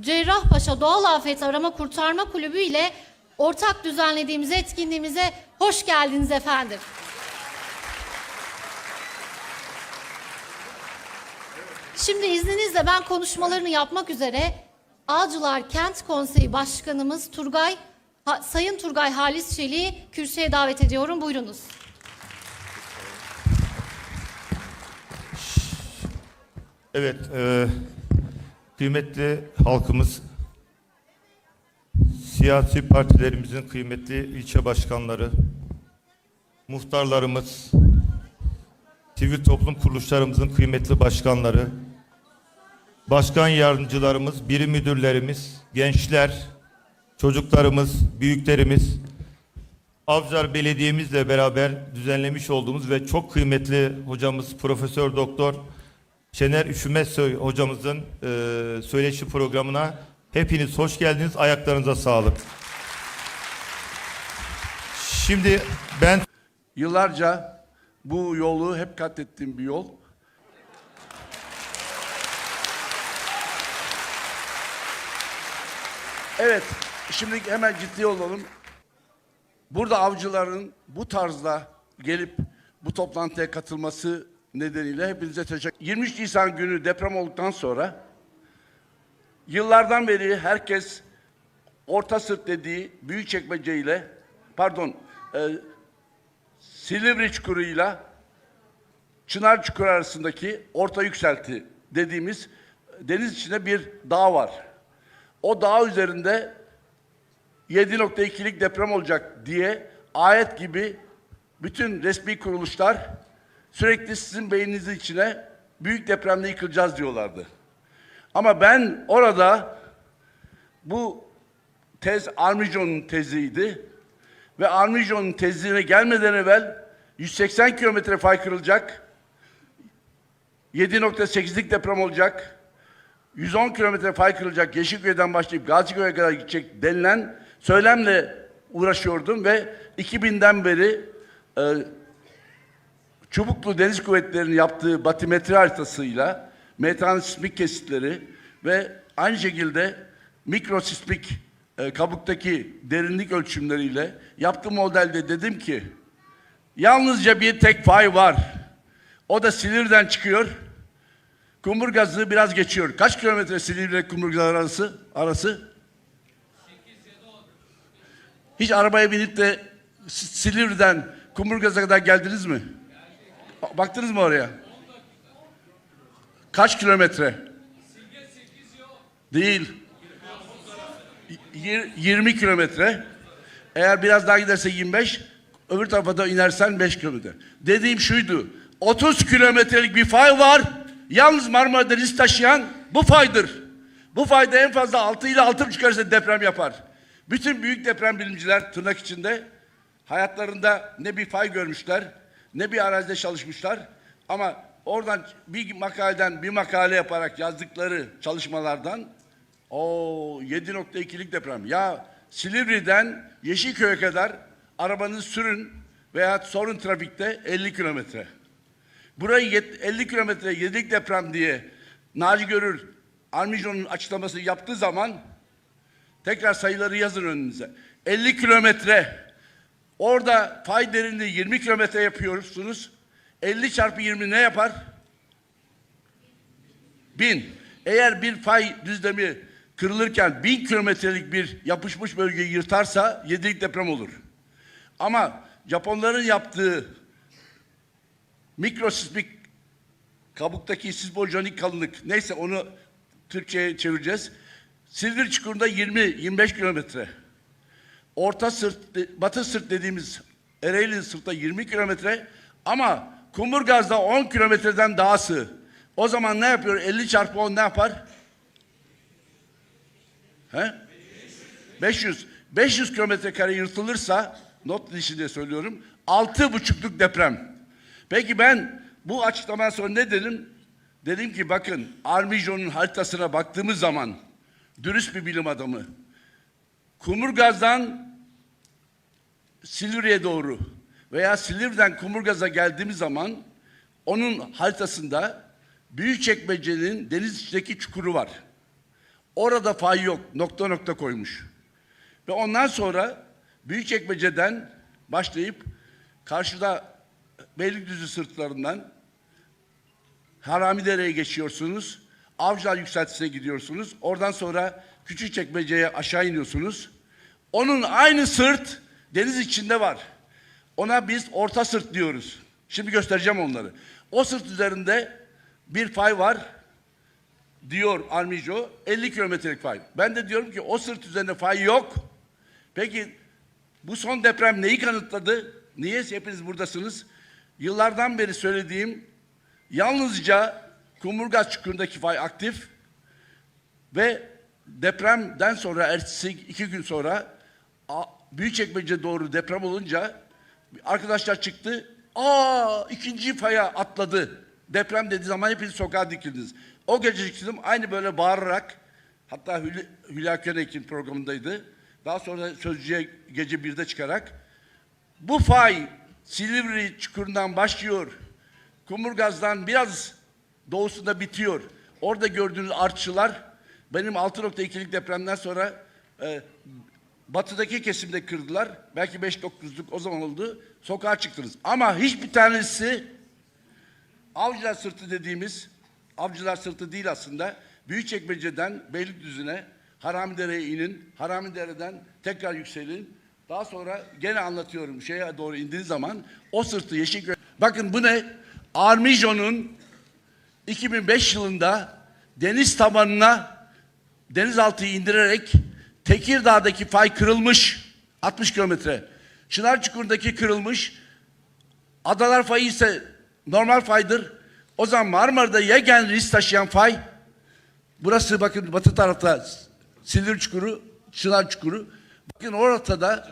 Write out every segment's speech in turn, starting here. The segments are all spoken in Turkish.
Cerrahpaşa Doğal Afet Arama Kurtarma Kulübü ile ortak düzenlediğimiz etkinliğimize hoş geldiniz efendim. Şimdi izninizle ben konuşmalarını yapmak üzere Ağcılar Kent Konseyi Başkanımız Turgay Ha- Sayın Turgay Halis Çelik'i kürsüye davet ediyorum. Buyurunuz. Evet, e, kıymetli halkımız, siyasi partilerimizin kıymetli ilçe başkanları, muhtarlarımız, sivil toplum kuruluşlarımızın kıymetli başkanları, başkan yardımcılarımız, birim müdürlerimiz, gençler, çocuklarımız, büyüklerimiz, Avcılar Belediye'mizle beraber düzenlemiş olduğumuz ve çok kıymetli hocamız Profesör Doktor Şener Üşümezsoy hocamızın e, söyleşi programına hepiniz hoş geldiniz. Ayaklarınıza sağlık. Şimdi ben Yıllarca bu yolu hep kat ettiğim bir yol. Evet, şimdi hemen ciddi olalım. Burada avcıların bu tarzda gelip bu toplantıya katılması nedeniyle hepinize teşekkür 23 Nisan günü deprem olduktan sonra yıllardan beri herkes Orta Sırt dediği Büyükçekmece ile pardon e, Silivri Çukuru'yla Çınar Çukuru arasındaki orta yükselti dediğimiz deniz içinde bir dağ var. O dağ üzerinde 7.2'lik deprem olacak diye ayet gibi bütün resmi kuruluşlar sürekli sizin beyninizin içine büyük depremde yıkılacağız diyorlardı. Ama ben orada bu tez Armijon'un teziydi. Ve Armijon'un tezine gelmeden evvel 180 kilometre fay kırılacak, 7.8'lik deprem olacak, 110 kilometre fay kırılacak, Yeşilköy'den başlayıp Gaziköy'e kadar gidecek denilen söylemle uğraşıyordum ve 2000'den beri e, Çubuklu Deniz Kuvvetleri'nin yaptığı batimetre haritasıyla mekanismik kesitleri ve aynı şekilde mikrosismik e, kabuktaki derinlik ölçümleriyle yaptığım modelde dedim ki yalnızca bir tek fay var. O da Silivri'den çıkıyor. Kumburgazı biraz geçiyor. Kaç kilometre Silivri ile Kumburgaz arası? arası? Hiç arabaya binip de Silivri'den Kumburgaz'a kadar geldiniz mi? Ba- Baktınız mı oraya? Kaç kilometre? Değil. Y- 20 kilometre. Eğer biraz daha giderse 25, öbür tarafa da inersen 5 kilometre. Dediğim şuydu. 30 kilometrelik bir fay var. Yalnız Marmara Denizi taşıyan bu faydır. Bu fayda en fazla 6 ile 6,5 arası deprem yapar. Bütün büyük deprem bilimciler tırnak içinde hayatlarında ne bir fay görmüşler, ne bir arazide çalışmışlar. Ama oradan bir makaleden bir makale yaparak yazdıkları çalışmalardan o 7.2'lik deprem. Ya Silivri'den Yeşilköy'e kadar arabanızı sürün veya sorun trafikte 50 kilometre. Burayı yet- 50 kilometre 7'lik deprem diye Naci Görür Armijon'un açıklamasını yaptığı zaman tekrar sayıları yazın önünüze. 50 kilometre orada fay derinliği 20 kilometre yapıyorsunuz. 50 çarpı 20 ne yapar? Bin. Eğer bir fay düzlemi kırılırken bin kilometrelik bir yapışmış bölgeyi yırtarsa yedilik deprem olur. Ama Japonların yaptığı mikrosismik kabuktaki sismojenik kalınlık neyse onu Türkçe'ye çevireceğiz. Silivri Çukuru'nda 20-25 kilometre. Orta sırt, batı sırt dediğimiz Ereğli sırtta 20 kilometre ama Kumburgaz'da 10 kilometreden daha sığ. O zaman ne yapıyor? 50 çarpı 10 ne yapar? He? 500. 500 kilometre kare yırtılırsa not dışında söylüyorum. Altı buçukluk deprem. Peki ben bu açıklamadan sonra ne dedim? Dedim ki bakın Armijon'un haritasına baktığımız zaman dürüst bir bilim adamı. Kumurgaz'dan Silivri'ye doğru veya Silivri'den Kumurgaz'a geldiğimiz zaman onun haritasında Büyükçekmece'nin deniz içindeki çukuru var. Orada fay yok. Nokta nokta koymuş. Ve ondan sonra Büyükçekmece'den başlayıp karşıda Beylikdüzü sırtlarından Haramidere'ye geçiyorsunuz. Avcılar yükseltisine gidiyorsunuz. Oradan sonra Küçükçekmece'ye aşağı iniyorsunuz. Onun aynı sırt deniz içinde var. Ona biz orta sırt diyoruz. Şimdi göstereceğim onları. O sırt üzerinde bir fay var diyor Armijo 50 kilometrelik fay. Ben de diyorum ki o sırt üzerinde fay yok. Peki bu son deprem neyi kanıtladı? Niye hepiniz buradasınız? Yıllardan beri söylediğim yalnızca Kumburgaz çukurundaki fay aktif ve depremden sonra ertesi iki gün sonra Büyükçekmece doğru deprem olunca arkadaşlar çıktı. Aa ikinci faya atladı. Deprem dediği zaman hepiniz sokağa dikildiniz. O gece çıktım aynı böyle bağırarak hatta Hülya, Hülya Könek'in programındaydı. Daha sonra Sözcü'ye gece birde çıkarak bu fay Silivri çukurundan başlıyor. Kumurgaz'dan biraz doğusunda bitiyor. Orada gördüğünüz artçılar benim 6.2'lik depremden sonra e, batıdaki kesimde kırdılar. Belki 5.9'luk o zaman oldu. Sokağa çıktınız. Ama hiçbir tanesi Avcılar sırtı dediğimiz Avcılar sırtı değil aslında. Büyükçekmece'den Beylikdüzü'ne Haramidere'ye inin. Haramidere'den tekrar yükselin. Daha sonra gene anlatıyorum şeye doğru indiğiniz zaman o sırtı Yeşilköy. Bakın bu ne? Armijo'nun 2005 yılında deniz tabanına denizaltıyı indirerek Tekirdağ'daki fay kırılmış 60 kilometre. Çınarçukur'daki kırılmış. Adalar fayı ise normal faydır. O zaman Marmara'da yegen risk taşıyan fay burası bakın batı tarafta Silivri Çukuru, Çınar Çukuru. Bakın ortada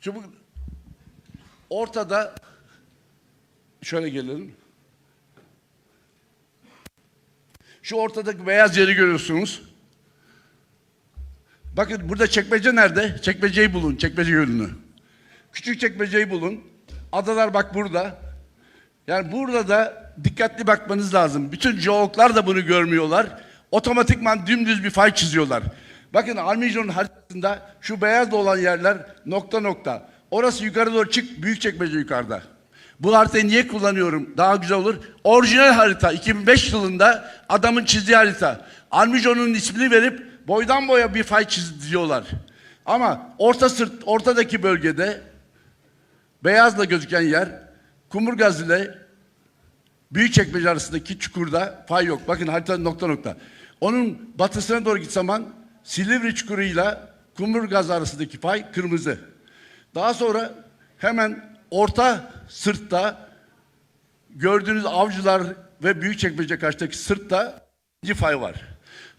çubuk ortada şöyle gelelim. Şu ortadaki beyaz yeri görüyorsunuz. Bakın burada çekmece nerede? Çekmeceyi bulun, çekmece gölünü. Küçük çekmeceyi bulun. Adalar bak burada. Yani burada da dikkatli bakmanız lazım. Bütün jeologlar da bunu görmüyorlar. Otomatikman dümdüz bir fay çiziyorlar. Bakın Armijon'un haritasında şu beyaz olan yerler nokta nokta. Orası yukarı doğru çık, büyük çekmece yukarıda. Bu haritayı niye kullanıyorum? Daha güzel olur. Orijinal harita 2005 yılında adamın çizdiği harita. Armijon'un ismini verip boydan boya bir fay çiziyorlar. Ama orta sırt, ortadaki bölgede beyazla gözüken yer Kumurgaz ile Büyükçekmece arasındaki çukurda fay yok. Bakın haritanın nokta nokta. Onun batısına doğru git zaman Silivri çukuruyla Kumurgaz arasındaki fay kırmızı. Daha sonra hemen orta sırtta gördüğünüz avcılar ve Büyükçekmece karşıdaki sırtta ikinci fay var.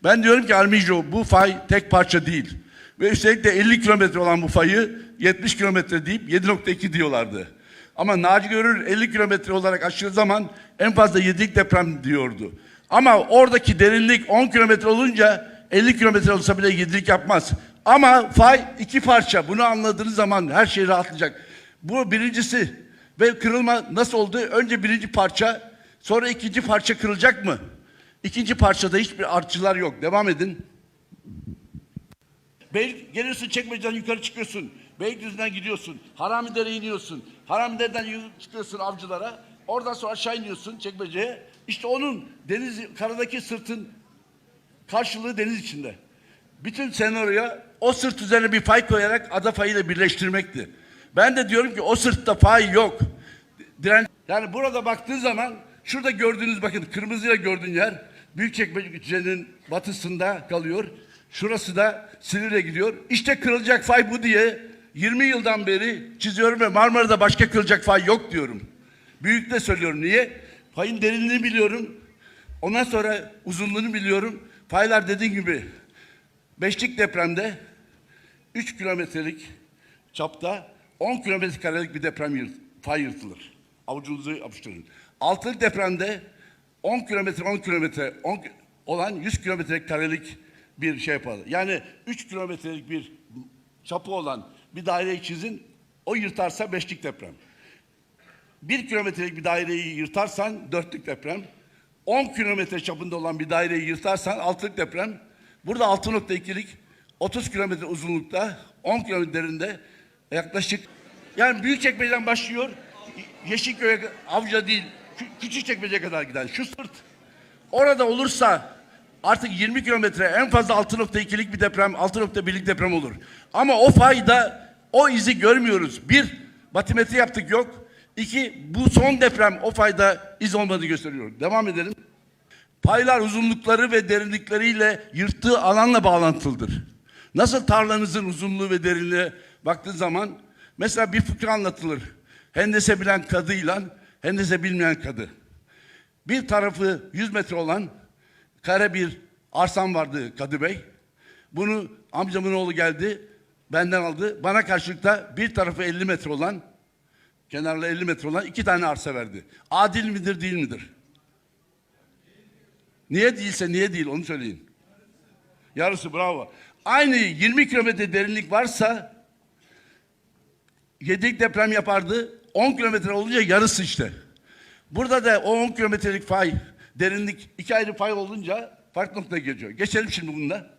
Ben diyorum ki Armijo bu fay tek parça değil. Ve üstelik de 50 kilometre olan bu fayı 70 kilometre deyip 7.2 diyorlardı. Ama Naci Görür 50 kilometre olarak aşırı zaman en fazla 7'lik deprem diyordu. Ama oradaki derinlik 10 kilometre olunca 50 kilometre olsa bile 7'lik yapmaz. Ama fay iki parça. Bunu anladığınız zaman her şey rahatlayacak. Bu birincisi. Ve kırılma nasıl oldu? Önce birinci parça, sonra ikinci parça kırılacak mı? İkinci parçada hiçbir artçılar yok. Devam edin. Bey, geliyorsun çekmeceden yukarı çıkıyorsun. Beylikdüzü'nden gidiyorsun. Haramidere'ye iniyorsun. Haramidere'den çıkıyorsun avcılara. Oradan sonra aşağı iniyorsun çekmeceye. İşte onun deniz karadaki sırtın karşılığı deniz içinde. Bütün senaryoya o sırt üzerine bir fay koyarak ada fayıyla birleştirmekti. Ben de diyorum ki o sırtta fay yok. Diren yani burada baktığın zaman şurada gördüğünüz bakın kırmızıyla gördüğün yer Büyükçekmece'nin batısında kalıyor. Şurası da Silivri'ye gidiyor. İşte kırılacak fay bu diye 20 yıldan beri çiziyorum ve Marmara'da başka kırılacak fay yok diyorum. Büyük de söylüyorum. Niye? Fayın derinliğini biliyorum. Ondan sonra uzunluğunu biliyorum. Faylar dediğim gibi beşlik depremde 3 kilometrelik çapta 10 kilometre karelik bir deprem fay yırtılır. Avucunuzu yapıştırın. Altılık depremde 10 kilometre 10 kilometre 10 ki- olan 100 kilometre karelik bir şey yapar. Yani 3 kilometrelik bir çapı olan bir daireyi çizin. O yırtarsa beşlik deprem. Bir kilometrelik bir daireyi yırtarsan dörtlük deprem. 10 kilometre çapında olan bir daireyi yırtarsan altılık deprem. Burada 6.2'lik 30 kilometre uzunlukta 10 kilometre derinde yaklaşık yani Büyükçekmece'den başlıyor Yeşilköy'e Avcı'ya değil Kü- Küçükçekmece'ye kadar giden şu sırt orada olursa artık 20 kilometre en fazla 6.2'lik bir deprem 6.1'lik deprem olur. Ama o fayda o izi görmüyoruz. Bir batimetre yaptık yok. İki bu son deprem o fayda iz olmadığını gösteriyor. Devam edelim. Paylar uzunlukları ve derinlikleriyle yırttığı alanla bağlantılıdır. Nasıl tarlanızın uzunluğu ve derinliğe baktığın zaman mesela bir fıkra anlatılır. Hendese bilen kadıyla hendese bilmeyen kadı. Bir tarafı 100 metre olan kare bir arsam vardı Kadı Bey. Bunu amcamın oğlu geldi, benden aldı. Bana karşılıkta bir tarafı 50 metre olan, kenarlı 50 metre olan iki tane arsa verdi. Adil midir, değil midir? Niye değilse niye değil onu söyleyin. Yarısı bravo. Aynı 20 kilometre derinlik varsa 7'lik deprem yapardı. 10 kilometre olunca yarısı işte. Burada da o 10 kilometrelik fay, derinlik iki ayrı fay olunca farklı noktaya geçiyor. Geçelim şimdi bunda.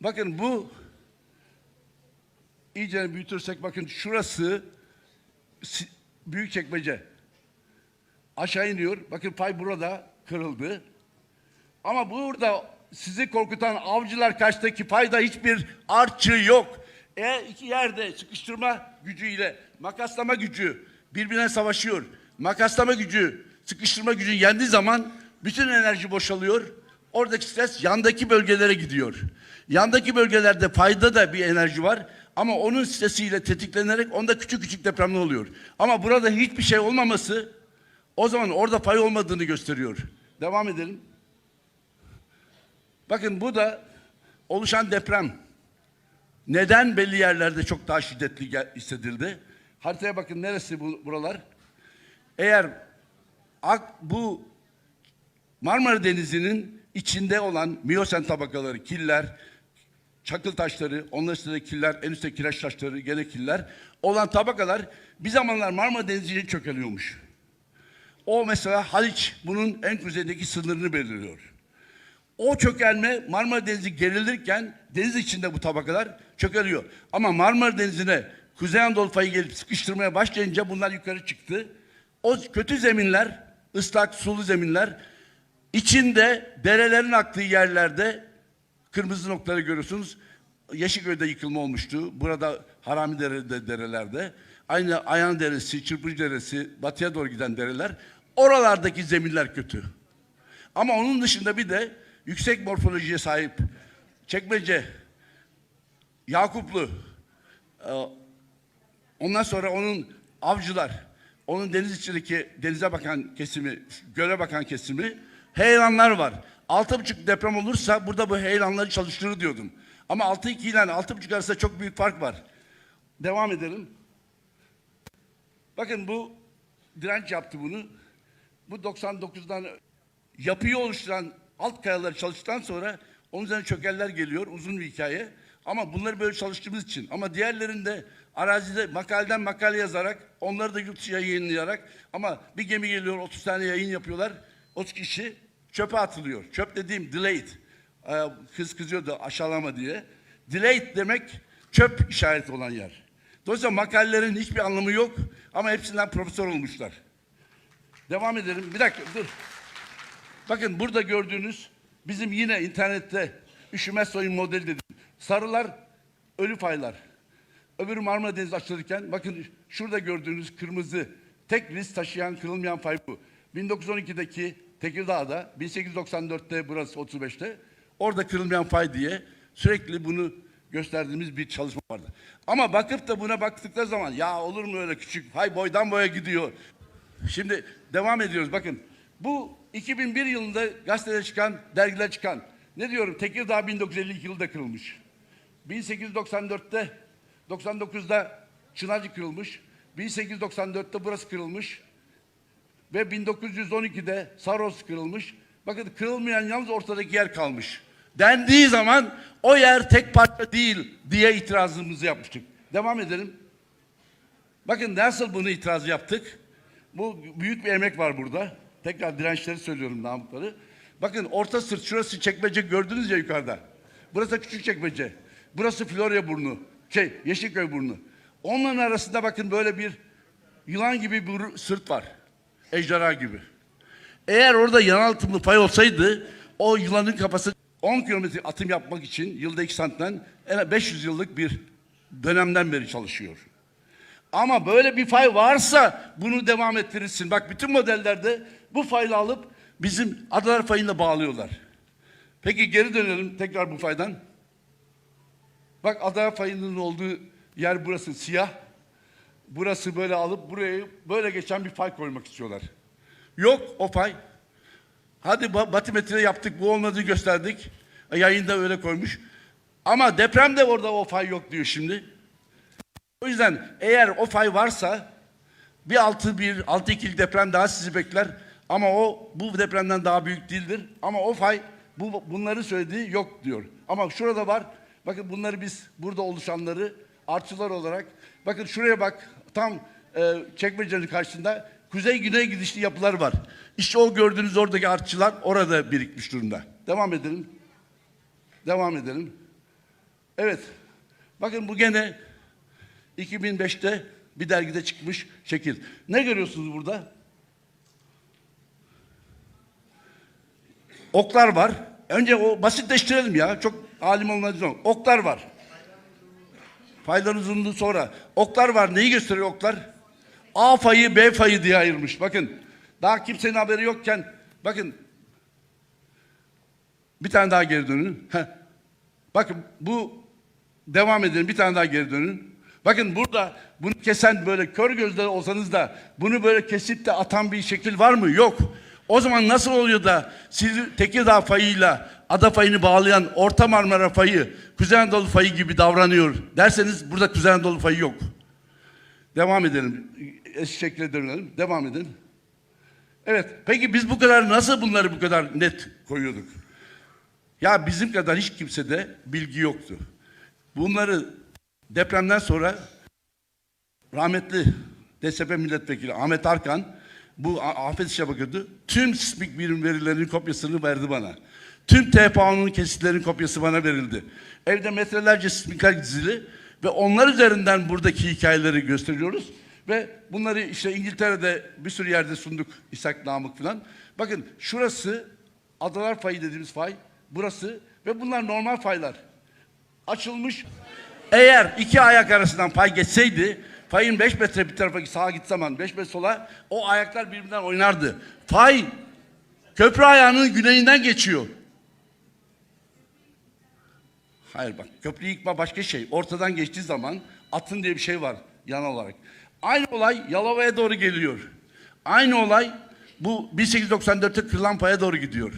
Bakın bu iyice büyütürsek bakın şurası büyük çekmece. Aşağı iniyor. Bakın fay burada kırıldı. Ama burada sizi korkutan avcılar kaçtaki fayda hiçbir artçı yok. Eğer iki yerde sıkıştırma gücüyle makaslama gücü birbirine savaşıyor. Makaslama gücü, sıkıştırma gücü yendiği zaman bütün enerji boşalıyor. Oradaki stres yandaki bölgelere gidiyor. Yandaki bölgelerde fayda da bir enerji var. Ama onun stresiyle tetiklenerek onda küçük küçük depremler oluyor. Ama burada hiçbir şey olmaması o zaman orada pay olmadığını gösteriyor. Devam edelim. Bakın bu da oluşan deprem. Neden belli yerlerde çok daha şiddetli hissedildi? Haritaya bakın neresi bu, buralar? Eğer ak, bu Marmara Denizi'nin içinde olan miyosen tabakaları, killer, çakıl taşları, onun üstünde killer, en üstte kireç taşları, gene killer olan tabakalar bir zamanlar Marmara Denizi'ne çökeliyormuş. O mesela Haliç bunun en kuzeydeki sınırını belirliyor. O çökelme Marmara Denizi gerilirken deniz içinde bu tabakalar çökeliyor. Ama Marmara Denizi'ne Kuzey Anadolu fayı gelip sıkıştırmaya başlayınca bunlar yukarı çıktı. O kötü zeminler, ıslak sulu zeminler içinde derelerin aktığı yerlerde kırmızı noktaları görüyorsunuz. Yeşilköy'de yıkılma olmuştu. Burada Harami Dere'de derelerde. Aynı Ayan Deresi, Çırpıcı Deresi, batıya doğru giden dereler. Oralardaki zeminler kötü. Ama onun dışında bir de yüksek morfolojiye sahip Çekmece, Yakuplu, e, ondan sonra onun avcılar, onun deniz içindeki denize bakan kesimi, göle bakan kesimi, heyelanlar var. Altı buçuk deprem olursa burada bu heyelanları çalıştırır diyordum. Ama altı iki ile altı buçuk arasında çok büyük fark var. Devam edelim. Bakın bu direnç yaptı bunu. Bu 99'dan yapıyı oluşturan alt kayaları çalıştıktan sonra onun üzerine çökeller geliyor. Uzun bir hikaye. Ama bunları böyle çalıştığımız için. Ama diğerlerinde arazide makaleden makale yazarak onları da yurt dışı yayınlayarak ama bir gemi geliyor 30 tane yayın yapıyorlar. 30 kişi çöpe atılıyor. Çöp dediğim delayed. Ee, Kız kızıyordu aşağılama diye. Delayed demek çöp işareti olan yer. Dolayısıyla makalelerin hiçbir anlamı yok ama hepsinden profesör olmuşlar. Devam edelim. Bir dakika dur. Bakın burada gördüğünüz bizim yine internette üşümez soyun modeli dedim. Sarılar ölü faylar. Öbürü Marmara Denizi açılırken bakın şurada gördüğünüz kırmızı tek risk taşıyan kırılmayan fay bu. 1912'deki Tekirdağ'da 1894'te burası 35'te orada kırılmayan fay diye sürekli bunu gösterdiğimiz bir çalışma vardı. Ama bakıp da buna baktıkları zaman ya olur mu öyle küçük fay boydan boya gidiyor. Şimdi devam ediyoruz bakın. Bu 2001 yılında gazetede çıkan, dergide çıkan. Ne diyorum? Tekirdağ 1952 yılında kırılmış. 1894'te, 99'da Çınarcık kırılmış. 1894'te burası kırılmış. Ve 1912'de Saros kırılmış. Bakın kırılmayan yalnız ortadaki yer kalmış. Dendiği zaman o yer tek parça değil diye itirazımızı yapmıştık. Devam edelim. Bakın nasıl bunu itiraz yaptık? Bu büyük bir emek var burada. Tekrar dirençleri söylüyorum namıkları. Bakın orta sırt şurası çekmece gördünüz ya yukarıda. Burası küçük çekmece. Burası Florya burnu. Şey Yeşilköy burnu. Onların arasında bakın böyle bir yılan gibi bir sırt var. Ejderha gibi. Eğer orada yanaltımlı pay olsaydı o yılanın kafası 10 kilometre atım yapmak için yılda 2 santimden en az 500 yıllık bir dönemden beri çalışıyor. Ama böyle bir fay varsa bunu devam ettirirsin. Bak bütün modellerde bu fayla alıp bizim adalar fayıyla bağlıyorlar. Peki geri dönelim tekrar bu faydan. Bak adalar fayının olduğu yer burası siyah. Burası böyle alıp buraya böyle geçen bir fay koymak istiyorlar. Yok o fay. Hadi ba- batimetre yaptık bu olmadığı gösterdik. E, Yayında öyle koymuş. Ama depremde orada o fay yok diyor şimdi. O yüzden eğer o fay varsa bir altı bir, altı ikilik deprem daha sizi bekler. Ama o bu depremden daha büyük değildir. Ama o fay bu bunları söylediği yok diyor. Ama şurada var. Bakın bunları biz burada oluşanları artçılar olarak bakın şuraya bak tam e, çekmecenin karşısında kuzey güney gidişli yapılar var. İşte o gördüğünüz oradaki artçılar orada birikmiş durumda. Devam edelim. Devam edelim. Evet. Bakın bu gene 2005'te bir dergide çıkmış şekil. Ne görüyorsunuz burada? Oklar var. Önce o basitleştirelim ya. Çok alim olmanız yok. Oklar var. Fayların uzunluğu sonra. Oklar var. Neyi gösteriyor oklar? A fayı B fayı diye ayırmış. Bakın. Daha kimsenin haberi yokken bakın bir tane daha geri dönün. Bakın bu devam edelim. Bir tane daha geri dönün. Bakın burada bunu kesen böyle kör gözle olsanız da bunu böyle kesip de atan bir şekil var mı? Yok. O zaman nasıl oluyor da siz Tekirdağ fayıyla ada fayını bağlayan Orta Marmara fayı Kuzey Anadolu fayı gibi davranıyor derseniz burada Kuzey Anadolu fayı yok. Devam edelim. Eski şekle dönelim. Devam edelim. Evet. Peki biz bu kadar nasıl bunları bu kadar net koyuyorduk? Ya bizim kadar hiç kimsede bilgi yoktu. Bunları depremden sonra rahmetli DSP milletvekili Ahmet Arkan bu afet bakıyordu. Tüm sismik birim verilerinin kopyasını verdi bana. Tüm TPA'nın kesitlerinin kopyası bana verildi. Evde metrelerce sismikler dizili ve onlar üzerinden buradaki hikayeleri gösteriyoruz. Ve bunları işte İngiltere'de bir sürü yerde sunduk İshak Namık falan. Bakın şurası Adalar Fayı dediğimiz fay. Burası ve bunlar normal faylar. Açılmış. Eğer iki ayak arasından pay geçseydi fayın 5 metre bir tarafa sağa gitse zaman 5 metre sola o ayaklar birbirinden oynardı. Fay köprü ayağının güneyinden geçiyor. Hayır bak köprü yıkma başka şey. Ortadan geçtiği zaman atın diye bir şey var yan olarak. Aynı olay Yalova'ya doğru geliyor. Aynı olay bu 1894'te kırılan paya doğru gidiyor.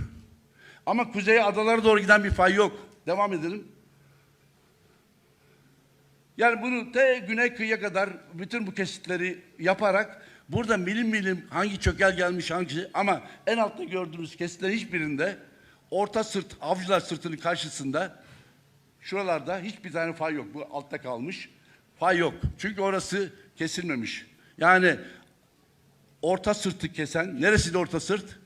Ama kuzeye adalara doğru giden bir fay yok. Devam edelim. Yani bunu te güney kıyıya kadar bütün bu kesitleri yaparak burada milim milim hangi çökel gelmiş hangisi ama en altta gördüğümüz kesitlerin hiçbirinde orta sırt avcılar sırtının karşısında şuralarda hiçbir tane fay yok. Bu altta kalmış. Fay yok. Çünkü orası kesilmemiş. Yani orta sırtı kesen neresiydi orta sırt?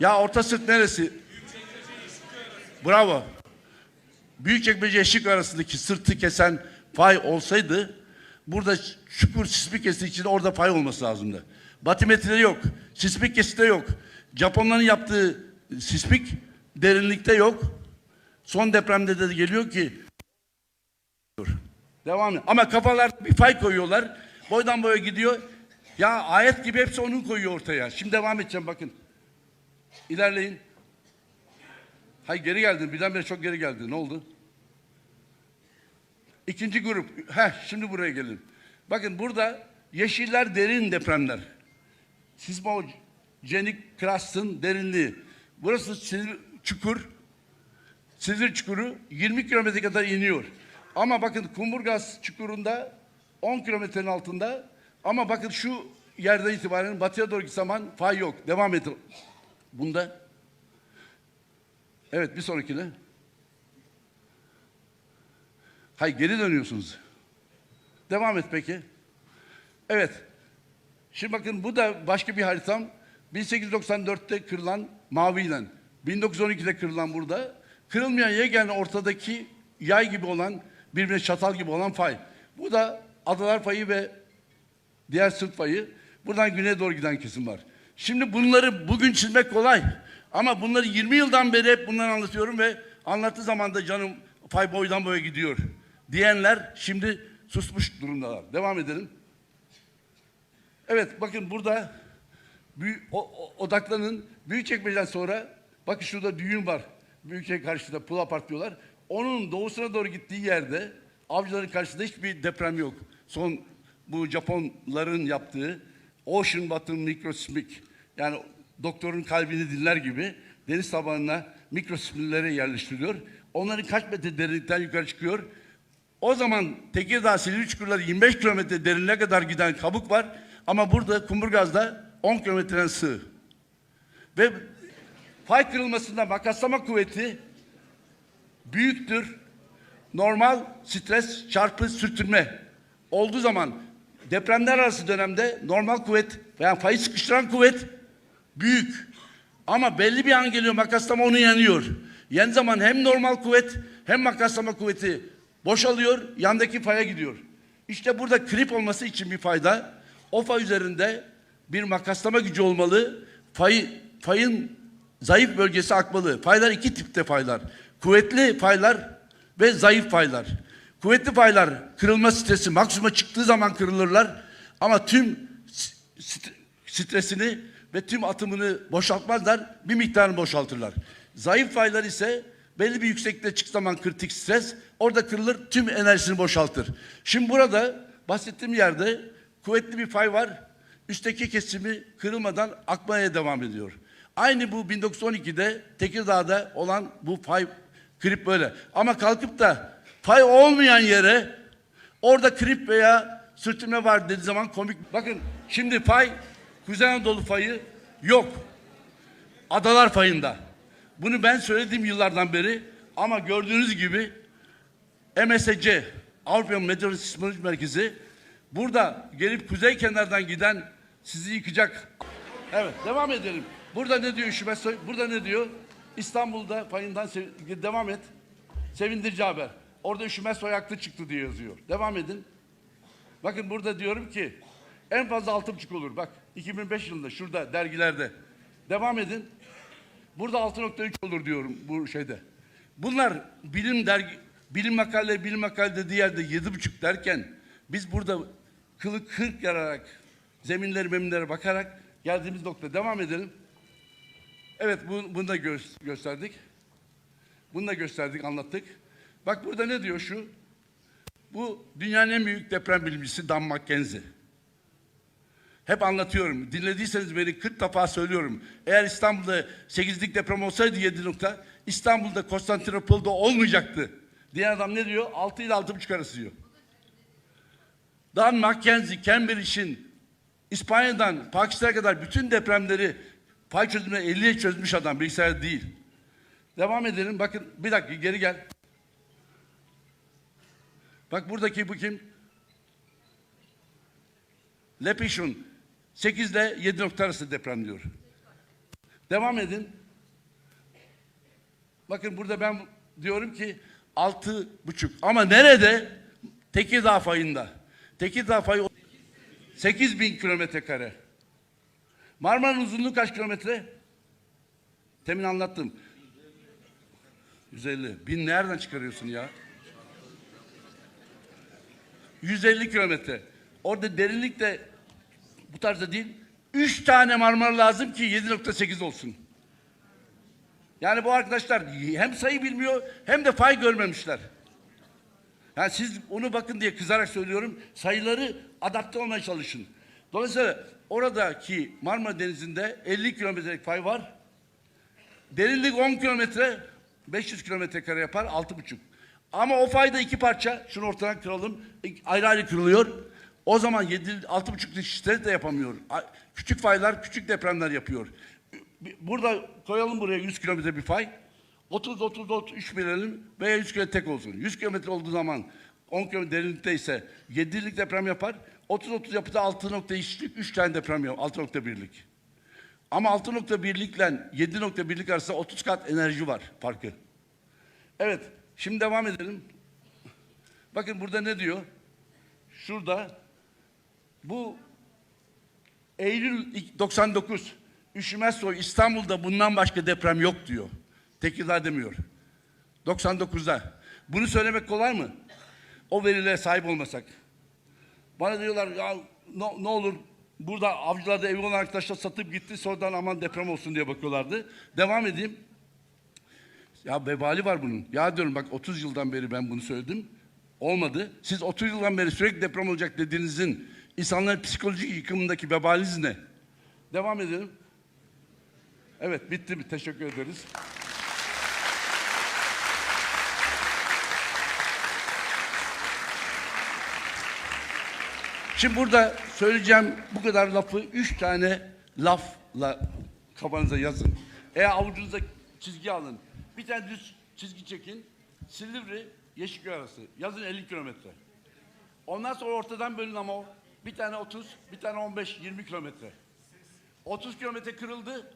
Ya orta sırt neresi? Bravo. Büyükçekmece Eşik arasındaki sırtı kesen fay olsaydı burada çukur sismik kesiti için orada fay olması lazımdı. Batimetre yok. Sismik kesite yok. Japonların yaptığı sismik derinlikte yok. Son depremde de geliyor ki Devam et. Ama kafalar bir fay koyuyorlar. Boydan boya gidiyor. Ya ayet gibi hepsi onun koyuyor ortaya. Şimdi devam edeceğim bakın. İlerleyin. Hayır geri geldin. Birdenbire çok geri geldi. Ne oldu? İkinci grup. Heh, şimdi buraya gelin. Bakın burada yeşiller derin depremler. Sismogenik crust'ın derinliği. Burası Silivri çukur. Silivri çukuru 20 kilometre kadar iniyor. Ama bakın Kumburgaz çukurunda 10 kilometrenin altında. Ama bakın şu yerden itibaren batıya doğru zaman fay yok. Devam edin. Bunda Evet bir sonrakine. Hayır geri dönüyorsunuz. Devam et peki. Evet. Şimdi bakın bu da başka bir haritam. 1894'te kırılan maviyle, 1912'de kırılan burada, kırılmayan yegane ortadaki yay gibi olan, birbirine çatal gibi olan fay. Bu da Adalar Fayı ve diğer sırt fayı. Buradan güneye doğru giden kesim var. Şimdi bunları bugün çizmek kolay. Ama bunları 20 yıldan beri hep bunları anlatıyorum ve anlattığı zaman da canım fay boydan boya gidiyor diyenler şimdi susmuş durumdalar. Devam edelim. Evet bakın burada büyük, o, o- odaklanın. Büyükçekmece'den sonra bakın şurada düğün var. Büyükçekmece karşısında Pula Park diyorlar. Onun doğusuna doğru gittiği yerde avcıların karşısında hiçbir deprem yok. Son bu Japonların yaptığı Ocean Bottom Microsismic yani doktorun kalbini dinler gibi deniz tabanına mikrosismilere yerleştiriyor. Onların kaç metre derinlikten yukarı çıkıyor. O zaman Tekirdağ Silivri çukurları 25 kilometre derinliğe kadar giden kabuk var. Ama burada Kumburgaz'da 10 kilometreden sığ. Ve fay kırılmasında makaslama kuvveti büyüktür. Normal stres çarpı sürtünme olduğu zaman depremler arası dönemde normal kuvvet veya fayı sıkıştıran kuvvet büyük. Ama belli bir an geliyor makaslama onu yanıyor. Yen zaman hem normal kuvvet hem makaslama kuvveti boşalıyor, yandaki faya gidiyor. İşte burada krip olması için bir fayda. O fay üzerinde bir makaslama gücü olmalı. Fay, fayın zayıf bölgesi akmalı. Faylar iki tipte faylar. Kuvvetli faylar ve zayıf faylar. Kuvvetli faylar kırılma stresi maksimuma çıktığı zaman kırılırlar. Ama tüm stresini ve tüm atımını boşaltmazlar. Bir miktarını boşaltırlar. Zayıf faylar ise belli bir yüksekliğe çıktığı zaman kritik stres orada kırılır tüm enerjisini boşaltır. Şimdi burada bahsettiğim yerde kuvvetli bir fay var. Üstteki kesimi kırılmadan akmaya devam ediyor. Aynı bu 1912'de Tekirdağ'da olan bu fay krip böyle. Ama kalkıp da fay olmayan yere orada krip veya sürtünme var dediği zaman komik. Bakın şimdi fay Kuzey Anadolu fayı yok. Adalar fayında. Bunu ben söylediğim yıllardan beri ama gördüğünüz gibi MSC Avrupa Meteoroloji Sismoloji Merkezi burada gelip kuzey kenardan giden sizi yıkacak. Evet devam edelim. Burada ne diyor Soy? Burada ne diyor? İstanbul'da payından sev- devam et. Sevindirici haber. Orada üşüme soyaklı çıktı diye yazıyor. Devam edin. Bakın burada diyorum ki en fazla altı buçuk olur. Bak 2005 yılında şurada dergilerde. Devam edin. Burada 6.3 olur diyorum bu şeyde. Bunlar bilim dergi, bilim makale, bilim makale dediği yerde yedi buçuk derken biz burada kılı kırk yararak zeminleri meminlere bakarak geldiğimiz nokta devam edelim. Evet bu, bunu da gö- gösterdik. Bunu da gösterdik, anlattık. Bak burada ne diyor şu? Bu dünyanın en büyük deprem bilimcisi Dan Mackenzie. Hep anlatıyorum. Dinlediyseniz beni 40 defa söylüyorum. Eğer İstanbul'da 8'lik deprem olsaydı 7 nokta, İstanbul'da Konstantinopol'da olmayacaktı. Diyen adam ne diyor? 6 ile 6,5 arası diyor. Dan Mackenzie, Cambridge'in İspanya'dan Pakistan'a kadar bütün depremleri pay çözümüne 50'ye çözmüş adam, bilgisayar değil. Devam edelim. Bakın bir dakika geri gel. Bak buradaki bu kim? Lepişun 8 ile 7 nokta arası deprem diyor. Devam edin. Bakın burada ben diyorum ki altı buçuk. Ama nerede? Tekirdağ fayında. Tekirdağ fayı 8 bin kilometre kare. Marmara'nın uzunluğu kaç kilometre? Temin anlattım. 150. Bin nereden çıkarıyorsun ya? 150 kilometre. Orada derinlik de bu tarzda değil. Üç tane Marmara lazım ki 7.8 olsun. Yani bu arkadaşlar hem sayı bilmiyor hem de fay görmemişler. Yani siz onu bakın diye kızarak söylüyorum. Sayıları adapte olmaya çalışın. Dolayısıyla oradaki Marmara Denizi'nde 50 kilometrelik fay var. Derinlik 10 kilometre, 500 kilometre kare yapar, altı buçuk. Ama o fayda iki parça, şunu ortadan kıralım, ayrı ayrı kırılıyor. O zaman yedi, altı buçuk şiddet de yapamıyor. Küçük faylar, küçük depremler yapıyor. Burada koyalım buraya 100 kilometre bir fay. 30 30 33 bilelim veya 100 kilometre tek olsun. 100 kilometre olduğu zaman 10 kilometre derinlikte ise 7'lik deprem yapar. 30 30 yapıda 6.3'lük 3 tane deprem yapar. 6.1'lik. Ama 6.1'lik ile 7.1'lik arasında 30 kat enerji var farkı. Evet, şimdi devam edelim. Bakın burada ne diyor? Şurada bu Eylül 99 Üşümez Soy İstanbul'da bundan başka deprem yok diyor. Tekirdağ demiyor. 99'da. Bunu söylemek kolay mı? O verilere sahip olmasak. Bana diyorlar ya ne, ne olur burada avcılarda evi olan arkadaşlar satıp gitti sonradan aman deprem olsun diye bakıyorlardı. Devam edeyim. Ya vebali var bunun. Ya diyorum bak 30 yıldan beri ben bunu söyledim. Olmadı. Siz 30 yıldan beri sürekli deprem olacak dediğinizin insanların psikolojik yıkımındaki vebaliniz ne? Devam edelim. Evet bitti mi? Teşekkür ederiz. Şimdi burada söyleyeceğim bu kadar lafı üç tane lafla kafanıza yazın. Eğer avucunuza çizgi alın. Bir tane düz çizgi çekin. Silivri, Yeşilköy arası. Yazın 50 kilometre. Ondan sonra ortadan bölün ama o. Bir tane 30, bir tane 15, 20 kilometre. 30 kilometre kırıldı.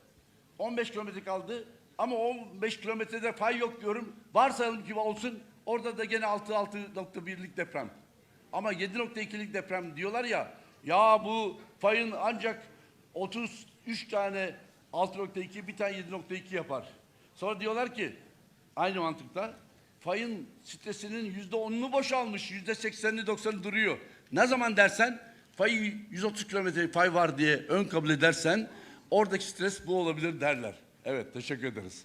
15 kilometre kaldı. Ama 15 kilometrede fay yok diyorum. Varsayalım ki olsun. Orada da gene 6 6.1'lik deprem. Ama 7.2'lik deprem diyorlar ya. Ya bu fayın ancak 33 tane 6.2 bir tane 7.2 yapar. Sonra diyorlar ki aynı mantıkta fayın stresinin yüzde onunu boşalmış, yüzde 80'ini 90'ı duruyor. Ne zaman dersen fayı 130 kilometre fay var diye ön kabul edersen oradaki stres bu olabilir derler. Evet teşekkür ederiz.